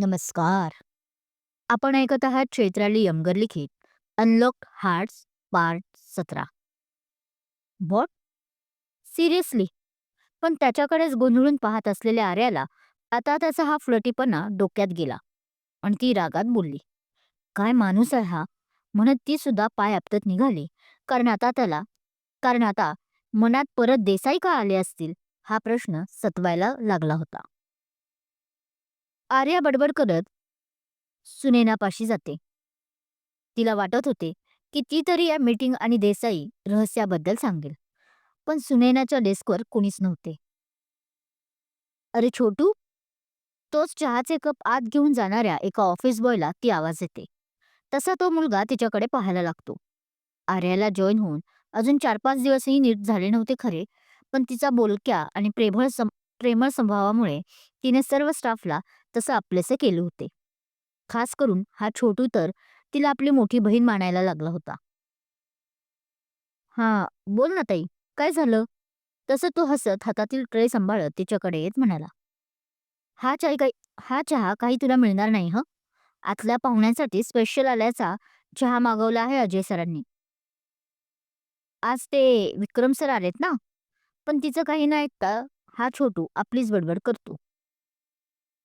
नमस्कार. आपण ऐकत आहात चैत्राली यमगर लिखित अनलॉक हार्ट्स पार्ट सतरा. बॉट? सिरियसली. पण त्याच्याकडेच गोंधळून पाहत असलेल्या आर्याला आता त्याचा हा फ्लटीपणा डोक्यात गेला आणि ती रागात बोलली. काय माणूस आहे हा? म्हणत ती सुद्धा पाय आपटत निघाली. कारण आता त्याला कारण आता मनात परत देसाई का आले असतील? हा प्रश्न सतवायला लागला होता. आर्या बडबड करत सुनेनापाशी जाते. तिला वाटत होते की ती तरी या मीटिंग आणि देसाई रहस्याबद्दल सांगेल पण सुनैनाच्या डेस्कवर कोणीच नव्हते. अरे छोटू तोच चहाचे कप आत घेऊन जाणाऱ्या एका ऑफिस बॉयला ती आवाज येते तसा तो मुलगा तिच्याकडे पाहायला लागतो. आर्याला जॉईन होऊन अजून चार पाच दिवसही नीट झाले नव्हते खरे पण तिचा बोलक्या आणि प्रेमळ सम प्रेमळ स्वभावामुळे तिने सर्व स्टाफला तसं आपलेसे केले होते. खास करून हा छोटू तर तिला आपली मोठी बहीण मानायला लागला होता. हा बोल ना ताई काय झालं? तसं तो हसत हातातील ट्रे सांभाळत तिच्याकडे येत म्हणाला. हा चाय काही हा चहा काही तुला मिळणार नाही ह? आतल्या पाहुण्यांसाठी स्पेशल आल्याचा चहा मागवला आहे अजय सरांनी. आज ते विक्रम सर आलेत ना? पण तिचं काही नाही ऐकता हा छोटू आपलीच बडबड करतो.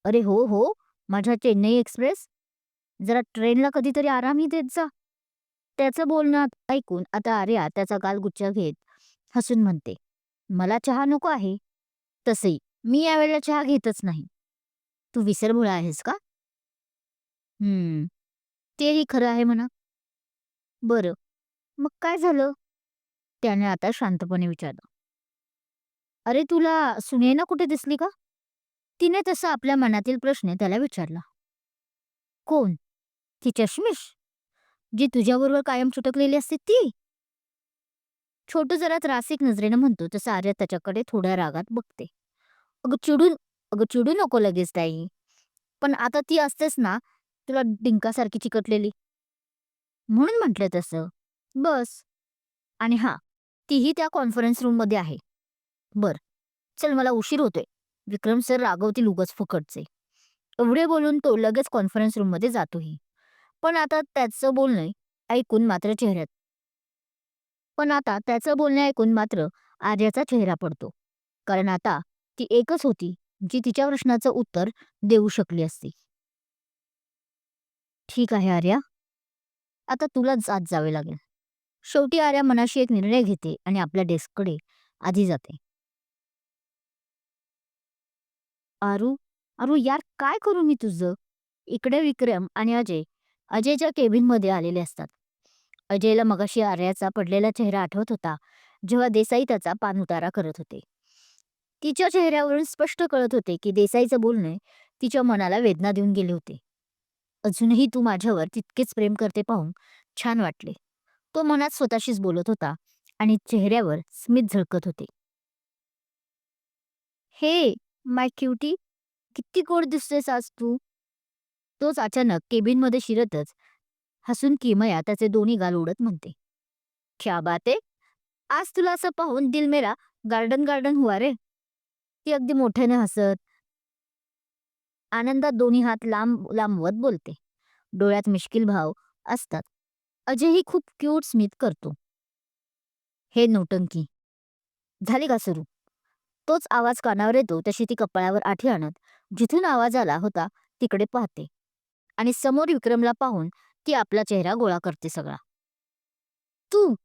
अरे हो हो. माझ्या चेन्नई एक्सप्रेस? जरा ट्रेनला कधीतरी आरामही देत जा. त्याचं बोलणं ऐकून आता आर्या त्याचा गालगुच्चा घेत हसून म्हणते मला चहा नको आहे. तसही मी यावेळेला चहा घेतच नाही. तू विसरभोळा आहेस का? हम्म तेही खरं आहे म्हणा. बरं मग काय झालं? त्याने आता शांतपणे विचारलं. अरे तुला सुनेना कुठे दिसली का? तिने तसा आपल्या मनातील प्रश्न त्याला विचारला. कोण? ती चष्मिश? जी तुझ्याबरोबर कायम चुटकलेली असते ती? छोटू जरा त्रासिक नजरेनं म्हणतो तसं आर्य त्याच्याकडे थोड्या रागात बघते. अगं चिडून अगं चिडू नको लगेच ताई. पण आता ती असतेस ना तुला डिंकासारखी चिकटलेली. म्हणून म्हटलं तसं. बस. आणि हा तीही त्या कॉन्फरन्स रूममध्ये आहे. बर चल मला उशीर होतोय. विक्रम सर रागवतील उगच फुकटचे. एवढे बोलून तो लगेच कॉन्फरन्स रूममध्ये जातोही. पण आता त्याचं बोलणं ऐकून मात्र चेहऱ्यात पण आता त्याचं बोलणे ऐकून मात्र आर्याचा चेहरा पडतो. कारण आता ती एकच होती जी तिच्या प्रश्नाचं उत्तर देऊ शकली असती. ठीक आहे आर्या. आता तुला जात जावे लागेल. शेवटी आर्या मनाशी एक निर्णय घेते आणि आपल्या डेस्ककडे आधी जाते. आरू अरू यार काय करू मी तुझं? इकडे विक्रम आणि अजय. अजयच्या केबिनमध्ये आलेले असतात. अजयला मगाशी आर्याचा पडलेला चेहरा आठवत होता जेव्हा देसाई त्याचा पानउतारा करत होते. तिच्या चेहऱ्यावरून स्पष्ट कळत होते की देसाईचं बोलणे तिच्या मनाला वेदना देऊन गेले होते. अजूनही तू माझ्यावर तितकेच प्रेम करते पाहून छान वाटले. तो मनात स्वतःशीच बोलत होता आणि चेहऱ्यावर स्मित झळकत होते. हे माय क्युटी किती गोड दिसतेस आज तू. तोच अचानक केबिनमध्ये शिरतच. हसून किमया त्याचे दोन्ही गाल उडत म्हणते. क्या बात आज तुला असं पाहून दिल मेरा गार्डन गार्डन हुआ रे. ती अगदी मोठ्याने हसत. आनंदात दोन्ही हात लांब लांबवत बोलते. डोळ्यात मिश्किल भाव असतात. अजयही खूप क्यूट स्मित करतो. हे नोटंकी. झाली का सुरू? तोच आवाज कानावर येतो तशी ती कपाळावर आठी आणत जिथून आवाज आला होता तिकडे पाहते. आणि समोर विक्रमला पाहून ती आपला चेहरा गोळा करते सगळा. तू?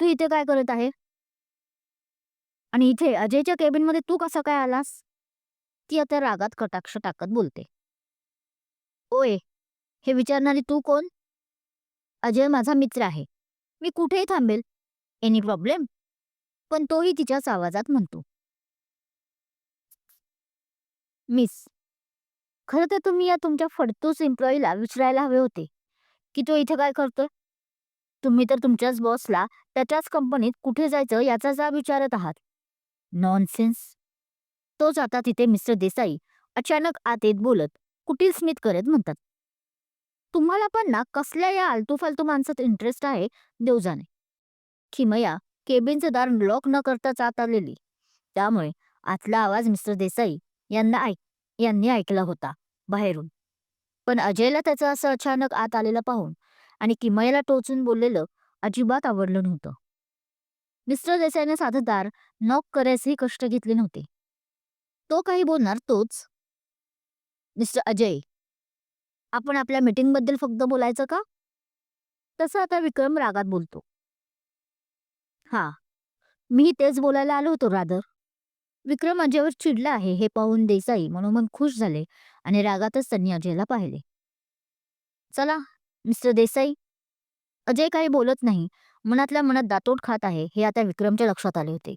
तू इथे काय करत आहे? आणि इथे अजयच्या केबिनमध्ये तू कसा काय आलास? ती आता रागात कटाक्ष टाकत बोलते. ओय हे विचारणारी तू कोण? अजय माझा मित्र आहे. मी कुठेही थांबेल. Any problem? पण तोही तिच्याच आवाजात म्हणतो. मिस खरं तर तुम्ही या तुमच्या फडतूस एम्प्लॉईला विचारायला हवे होते की तो इथे काय करतोय? तुम्ही तर तुमच्याच बॉसला त्याच्याच कंपनीत कुठे जायचं याचा जा विचारत आहात. नॉनसेन्स. तोच आता तिथे मिस्टर देसाई अचानक आत येत बोलत कुटील स्मित करत म्हणतात. तुम्हाला पण ना कसल्या या आलतू फालतू माणसात इंटरेस्ट आहे देवजाने. खिमया केबिनचं दार लॉक न करता आत आलेली. त्यामुळे आतला आवाज मिस्टर देसाई यांना ऐक यांनी ऐकला होता बाहेरून. पण अजयला त्याचं असं अचानक आत आलेलं पाहून आणि किमयाला टोचून बोललेलं अजिबात आवडलं नव्हतं. मिस्टर देसाईने साधं दार नॉक करायचेही कष्ट घेतले नव्हते. तो काही बोलणार तोच. मिस्टर अजय आपण आपल्या मीटिंगबद्दल फक्त बोलायचं का? तसं आता विक्रम रागात बोलतो. हा. मी तेच बोलायला आलो होतो रादर. विक्रम अजयवर चिडला आहे हे पाहून देसाई मनोमन खुश झाले आणि रागातच त्यांनी अजयला पाहिले. चला मिस्टर देसाई. अजय काही बोलत नाही. मनातल्या मनात दातोट खात आहे हे आता विक्रमच्या लक्षात आले होते.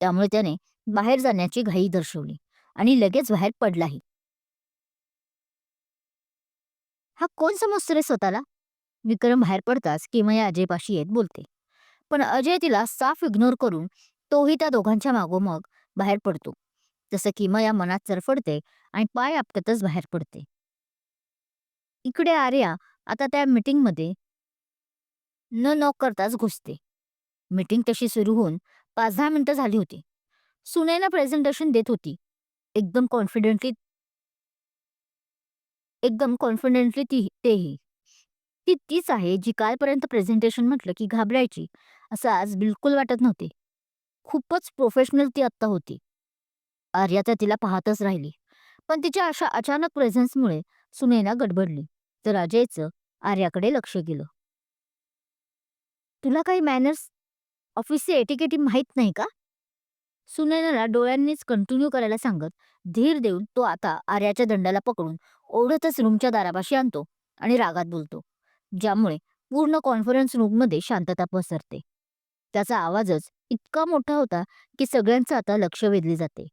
त्यामुळे त्याने बाहेर जाण्याची घाई दर्शवली आणि लगेच बाहेर पडलाही. हा कोण समजतो रे स्वतःला? विक्रम बाहेर पडताच किमया अजयपाशी येत बोलते. पण अजय तिला साफ इग्नोर करून तोही त्या दोघांच्या मागोमाग बाहेर पडतो. जसं किमया मनात चरफडते आणि पाय आपटतच बाहेर पडते. इकडे आर्या आता त्या मीटिंगमध्ये न नॉक करताच घुसते. मीटिंग तशी सुरू होऊन पाच दहा मिनिटं झाली होती. सुनैना प्रेझेंटेशन देत होती. एकदम कॉन्फिडेंटली एकदम कॉन्फिडेंटली ती तेही. ती तीच आहे जी कालपर्यंत प्रेझेंटेशन म्हटलं की घाबरायची. असं आज बिलकुल वाटत नव्हते. खूपच प्रोफेशनल ती आत्ता होती. आर्या तर तिला पाहतच राहिली. पण तिच्या अशा अचानक प्रेझेन्समुळे सुनैना गडबडली. तर अजयचं आर्याकडे लक्ष गेलं. तुला काही मॅनर्स ऑफिसचे एटिकेटी माहीत नाही का? सुनैनाला डोळ्यांनीच कंटिन्यू करायला सांगत धीर देऊन तो आता आर्याच्या दंडाला पकडून ओढतच रूमच्या दारापाशी आणतो आणि रागात बोलतो ज्यामुळे पूर्ण कॉन्फरन्स रूममध्ये शांतता पसरते. त्याचा आवाजच इतका मोठा होता की सगळ्यांचं आता लक्ष वेधले जाते.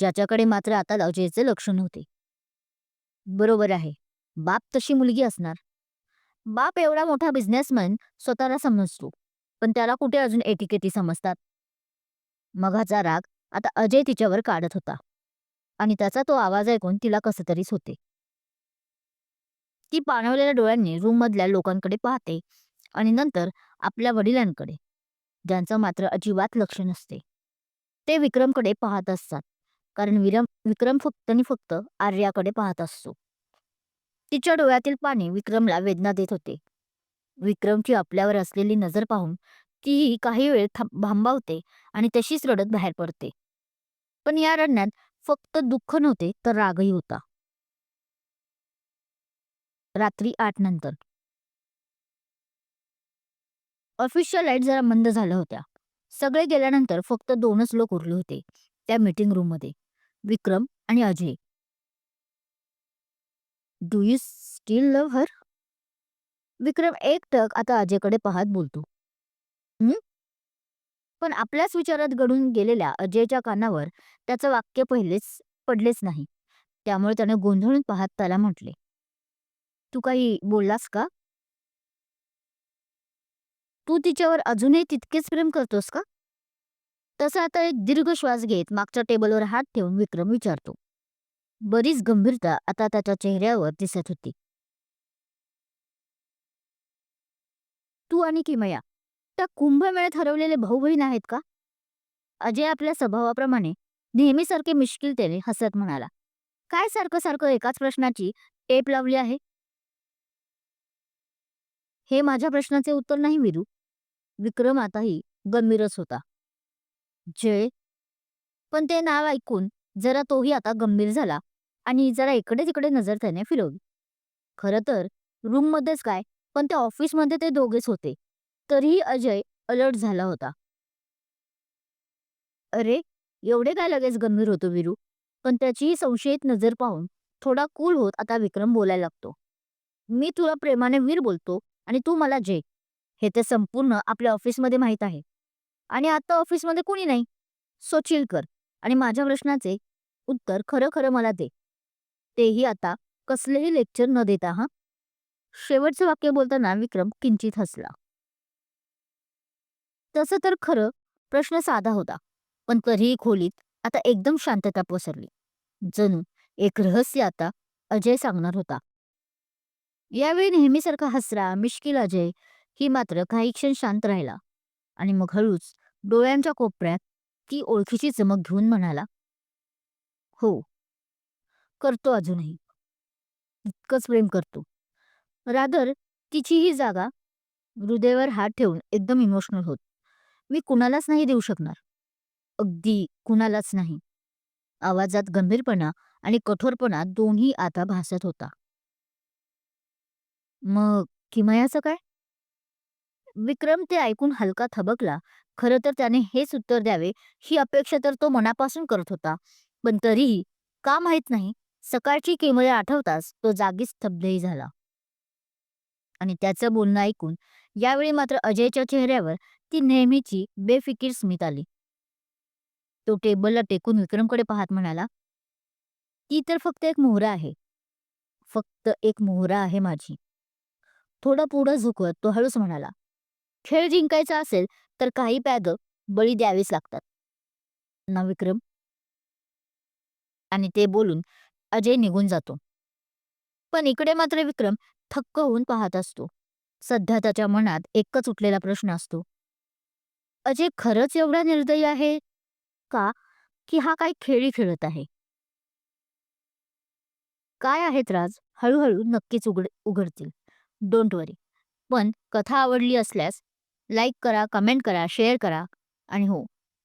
ज्याच्याकडे मात्र आता अजयचे लक्ष नव्हते. बरोबर आहे. बाप तशी मुलगी असणार. बाप एवढा मोठा बिझनेसमॅन स्वतःला समजतो. पण त्याला कुठे अजून एटिकेटी समजतात? मघाचा राग आता अजय तिच्यावर काढत होता. आणि त्याचा तो आवाज ऐकून तिला कसं तरीच होते. ती पाणवलेल्या डोळ्यांनी रूममधल्या लोकांकडे पाहते आणि नंतर आपल्या वडिलांकडे. ज्यांचं मात्र अजिबात लक्ष नसते. ते विक्रमकडे पाहत असतात. कारण विरम विक्रम फक्त आणि फक्त आर्याकडे पाहत असतो. तिच्या डोळ्यातील पाणी विक्रमला वेदना देत होते. विक्रमची आपल्यावर असलेली नजर पाहून तीही काही वेळ थांब- भांबावते आणि तशीच रडत बाहेर पडते. पण या रडण्यात फक्त दुःख नव्हते तर रागही होता. रात्री आठ नंतर. ऑफिशियल लाइट जरा मंद झाल्या होत्या. सगळे गेल्यानंतर फक्त दोनच लोक उरले होते त्या मीटिंग रूममध्ये. विक्रम आणि Ajay. Do you still love her Vikram एकटक आता अजयकडे पाहत बोलतो. पण आपल्याच विचारात घडून गेलेल्या अजयच्या कानावर त्याचं वाक्य पहिलेच पडलेच नाही. त्यामुळे त्याने गोंधळून पाहत त्याला म्हटले तू काही बोललास का? तू तिच्यावर अजूनही तितकेच प्रेम करतोस का? तसा आता एक दीर्घ श्वास घेत मागच्या टेबलवर हात ठेवून विक्रम विचारतो. बरीच गंभीरता आता त्याच्या चेहऱ्यावर दिसत होती. तू आणि किमया त्या कुंभमेळ्यात हरवलेले भाऊ बहीण आहेत का? अजय आपल्या स्वभावाप्रमाणे नेहमीसारखे मिश्किलतेने हसत म्हणाला. काय सारखं सारखं एकाच प्रश्नाची टेप लावली आहे? हे माझ्या प्रश्नाचे उत्तर नाही विरू. विक्रम आताही गंभीरच होता. जय. पण ते नाव ऐकून जरा तोही आता गंभीर झाला आणि जरा इकडे तिकडे नजर त्याने फिरवली. खरं तर रूममध्येच काय पण त्या ऑफिसमध्ये ते दोघेच होते. तरीही अजय अलर्ट झाला होता. अरे एवढे काय लगेच गंभीर होतो विरू? पण त्याचीही संशयित नजर पाहून थोडा कूल होत आता विक्रम बोलायला लागतो. मी तुला प्रेमाने वीर बोलतो आणि तू मला जय. हे ते संपूर्ण आपल्या ऑफिसमध्ये माहीत आहे. आणि आता ऑफिसमध्ये कोणी नाही? सो चिल कर. आणि माझ्या प्रश्नाचे उत्तर खरं खरं मला दे. तेही आता कसलेही लेक्चर न देता हा? शेवटचं वाक्य बोलताना विक्रम किंचित हसला. तसं तर खरं प्रश्न साधा होता. पण तरीही खोलीत आता एकदम शांतता पसरली. जणू एक रहस्य आता अजय सांगणार होता. यावेळी नेहमीसारखा हसरा मिश्किल अजय ही मात्र काही क्षण शांत राहिला आणि मग हळूच डोळ्यांच्या कोपऱ्यात ती ओळखीची चमक घेऊन म्हणाला हो करतो अजूनही. इतकंच प्रेम करतो. रादर तिची ही जागा हृदयावर हात ठेवून एकदम इमोशनल होत. मी कुणालाच नाही देऊ शकणार. अगदी कुणालाच नाही. आवाजात गंभीरपणा आणि कठोरपणा दोन्ही आता भासत होता. मग किमयाचं काय? विक्रम ते ऐकून हलका थबकला. खरं तर त्याने हेच उत्तर द्यावे ही अपेक्षा तर तो मनापासून करत होता. पण तरीही का माहीत नाही सकाळची किमया आठवताच तो जागीच स्तब्धही झाला. आणि त्याचं बोलणं ऐकून यावेळी मात्र अजयच्या चेहऱ्यावर ती नेहमीची बेफिकीर स्मित आली. तो टेबलला टेकून विक्रमकडे पाहत म्हणाला ती तर फक्त एक मोहरा आहे. फक्त एक मोहरा आहे माझी. थोडं पुढं झुकवत तो हळूच म्हणाला खेळ जिंकायचा असेल तर काही पॅग बळी द्यावीच लागतात. ना विक्रम? आणि ते बोलून अजय निघून जातो. पण इकडे मात्र विक्रम थक्क होऊन पाहत असतो. सध्या त्याच्या मनात एकच उठलेला प्रश्न असतो. अजय खरंच एवढा निर्दयी आहे का की हा काही खेळी खेळत आहे? काय आहेत राज? हळूहळू नक्कीच उघड उघडतील. डोंट वरी पण कथा आवडली असल्यास लाईक करा कमेंट करा शेअर करा. आणि हो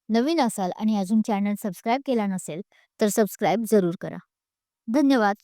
नवीन असाल आणि अजून चॅनल सबस्क्राईब केला नसेल तर सबस्क्राईब जरूर करा. धन्यवाद.